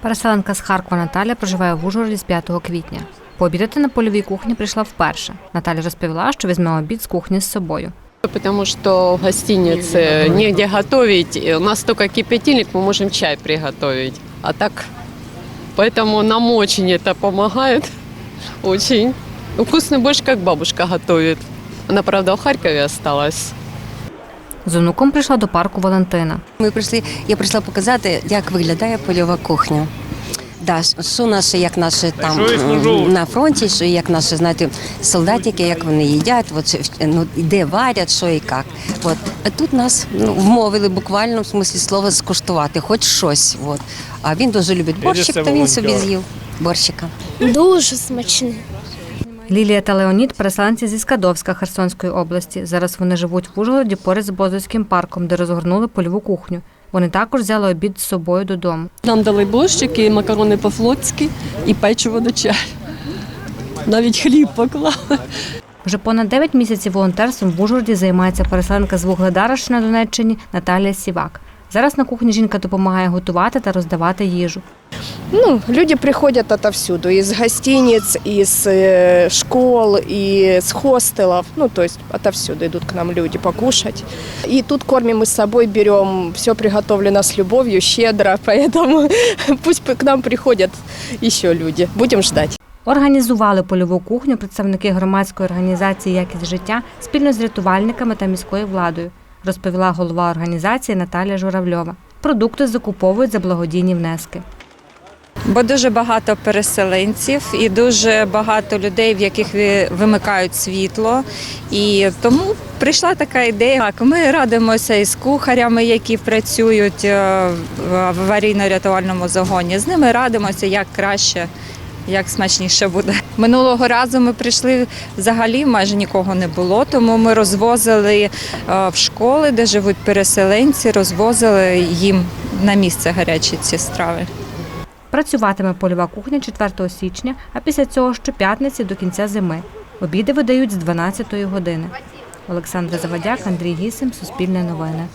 Переселенка з Харкова Наталя проживає в Ужгороді з 5 квітня. Пообідати на польовій кухні прийшла вперше. Наталя розповіла, що візьме обід з кухні з собою. Потому что в гостинице негде готовить. И У нас только кипятильник, мы можем чай приготовить. А так, поэтому нам очень это помогает. Очень. Ну, Вкусный борщ, как бабушка готовит. Она, правда, в Харькове осталась. З онуком прийшла до парку Валентина. Ми прийшли, я прийшла показати, як виглядає польова кухня. Да, що наші, як наші там на фронті, що як наші, знаєте, солдатики, як вони їдять, от, ну, де варять, що і як. От. А тут нас ну, вмовили буквально в смислі слова скуштувати, хоч щось. От. А він дуже любить борщик, то він собі з'їв борщика. Дуже смачний. Лілія та Леонід переселенці зі Скадовська Херсонської області. Зараз вони живуть в Ужгороді поряд з Бозовським парком, де розгорнули польову кухню. Вони також взяли обід з собою додому. Нам дали борщики, макарони по-флотськи і печиво до чаю. Навіть хліб поклали. Вже понад 9 місяців волонтерством в Ужгороді займається переселенка з Вугледара, що на Донеччині Наталія Сівак. Зараз на кухні жінка допомагає готувати та роздавати їжу. Ну, люди приходят отовсюду, из гостиниц, из э, школ, и с хостелов, ну, то есть отовсюду идут к нам люди покушать. И тут кормим мы с собой, берем, все приготовлено с любовью, щедро, поэтому пусть к нам приходят еще люди. Будем ждать. Організували польову кухню представники громадської організації Якість життя спільно з рятувальниками та міською владою, розповіла голова організації Наталія Журавльова. Продукти закуповують за благодійні внески. Бо дуже багато переселенців і дуже багато людей, в яких вимикають світло. І тому прийшла така ідея. Ми радимося із кухарями, які працюють е, в аварійно-рятувальному загоні. З ними радимося, як краще. Як смачніше буде минулого разу. Ми прийшли взагалі майже нікого не було, тому ми розвозили е, в школи, де живуть переселенці, розвозили їм на місце гарячі ці страви. Працюватиме польова кухня 4 січня, а після цього щоп'ятниці до кінця зими. Обіди видають з 12 години. Олександра Завадяк, Андрій Гісим, Суспільне новини.